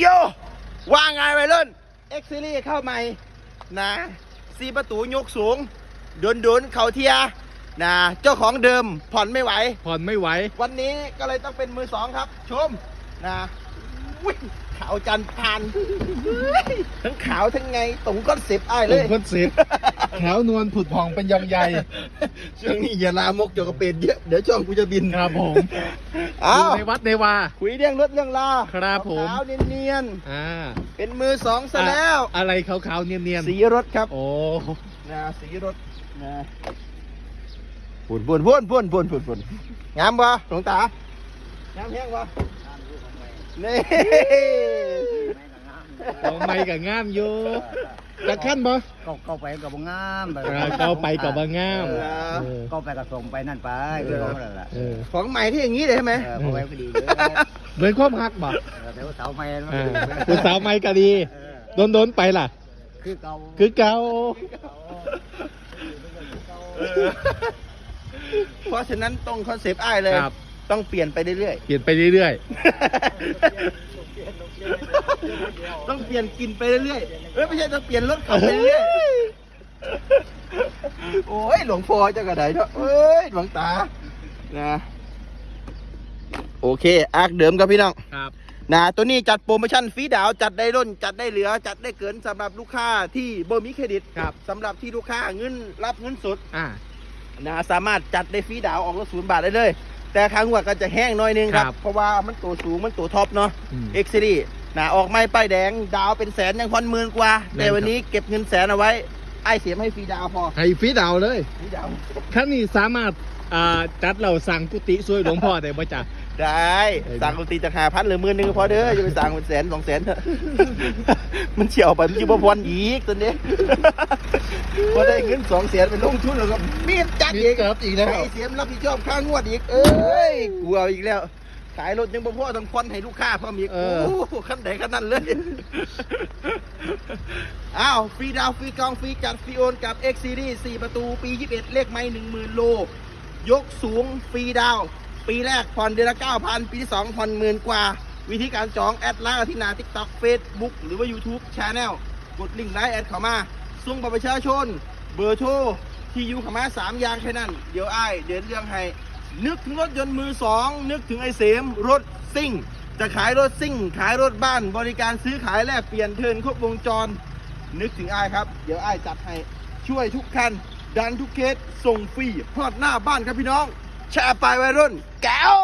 โยว่าไงไปเล่นเอ็กซ์ซีรีเข้าใหม่นะสีประตูยกสูงดนดนๆเขาเทียนะเจ้าของเดิมผ่อนไม่ไหว ผ่อนไม่ไหว วันนี้ก็เลยต้องเป็นมือสองครับ ชมนะอุ๊ยขาวจันทร์ผ่านเฮ้ยทั้งขาวทั้งไงตรงก้อนสิบอ้ายผเลมยคนสิบขาวนวลผุดผ่องเป็นยองใหญ่ช่วงนี้อย่าลามกเกี่ยวกับเป็ดเยอะเดี๋ยวช่องกูจะบินครับผม อ้าอยู่วในวัดในวา คุยเรื่องรถเรื่องลาครับผม ขาวๆเนียนอ่าๆเป็นมือสองซะแล้ว อะอะไรขาวๆเนียนสีรถครับๆโอ้นะสีรถนะปุ่นปุ่นปุ่นปุ่นปุ่นปุ่นปุ่นงามปะหลวงตางามแห้งปะนี่เอาไม่กับงามอยู่ จะขั้นบ่ก็เข้าไปกับงามแบบอ่าเข้าไปกับบางงามเออเออก็ไปกับส่งไปนั่นไปคือเขานั่นแหละเออของใหม่ที่อย่างนี้เลยใช่ไหมเออเข้าไปก็ดีเยอะเหมือนความหักบ่แต่ว่าเสาไม้มันอ่าคุณสาวไม่ก็ดีเออโดนโดนๆไปล่ะ คือเก่าคือเก่าเพราะฉะนั้นตรงคอนเซปต์อ้ายเลย ครับต้องเปลี่ยนไปเรื่อยเปลี่ยนไปเรื่อยๆ ต้องเปลี่ยนกินไปเรื่อยๆเอ้ยไม่ใช่ต้องเปลี่ยนรถขับไปเรื่อยๆโอ้ยหลวงพ่อเจะกระไดเนาะเอ้ยหลวงตานะโอเคอาร์คเดิมครับพี่น้องๆครับ นะตัวนี้จัดโปรโมชั่นฟรีดาวน์จัดได้ร่นจัดได้เหลือ จัดได้เกินสำหรับลูกค้าที่บ่มีเครดิตครับ สำหรับที่ลูกค้าเงินรับเงินสดอ่านะสามารถจัดได้ฟรีดาวน์ออกรถศูนย์บาทได้เลย แต่ครั้งหัวก็จะแห้งหน้อยนึงครับครับเพราะว่ามันตัวสูงมันตัวท็อปเนาะอืมเอ็กซ์ซีนะออกไม่ป้ายแดง ดาวเป็นแสนยังพันหมื่นกว่า แม่นแต่วันนี้เก็บเงินแสนเอาไว้ไอ้เสียมให้ฟรีดาวน์พอให้ฟรีดาวน์เลย ฟรีดาวน์ขั้นนี้สามารถ อ่าจัดเราสั่งกุฏิช่วยหลวงพ่อได้บ่จ๊ะได้ได้สั่งดนตรีจากหาพันหรือหมื่นหนึงก็พอเด้อจะไปสั่งเป็นแสนสองแสนเถอะ มันเฉียวไปมันจิบพรอีกตัวนี้ พอได้เงินสองแสนไปลงทุนแล้วก็มีดจัดมีอีกเกิบอีกแล้วไอ้เสียมรับผิดชอบค่างวดอีก เอ้ยกลัวอีกแล้ว ขายรถยังบ่พอทำควันให้ลูกค้าเพิ่มอีกเอโอ้อโหขั้นไหนขั้นนั้นเลย อ้าว ฟรีดาวน์ฟรีกอง ฟรีจัด ฟรีโอนกับ X Series 4 ประตู ปี 21 เลขไม่10,000 โล ยกสูงฟรีดาว ปีแรกผ่อนเดือนละ9,000 ปีที่ 2ผ่อนหมื่นกว่า วิธีการจองแอดไลน์ที่นา TikTok Facebook หรือว่า YouTube Channel กดลิงก์ไลน์แอดเข้ามาส่งบัตรประชาชน เบอร์โทรที่อยู่เข้ามา3อย่างแค่นั้น เดี๋ยวไอ้ายเดินเรื่องให้นึกถึงรถยนต์มือสองนึกถึงไอเสมรถซิ่ง จะขายรถซิ่ง ขายรถบ้าน บริการซื้อขายแลกเปลี่ยนเทินครบวงจร นึกถึงไอ้ครับ เดี๋ยวไอ้จัดให้ช่วยทุกคัน ดันทุกเคสส่งฟรีฮอดหน้าบ้านครับพี่น้องแชร์ไปวัยรุ่นแก้ว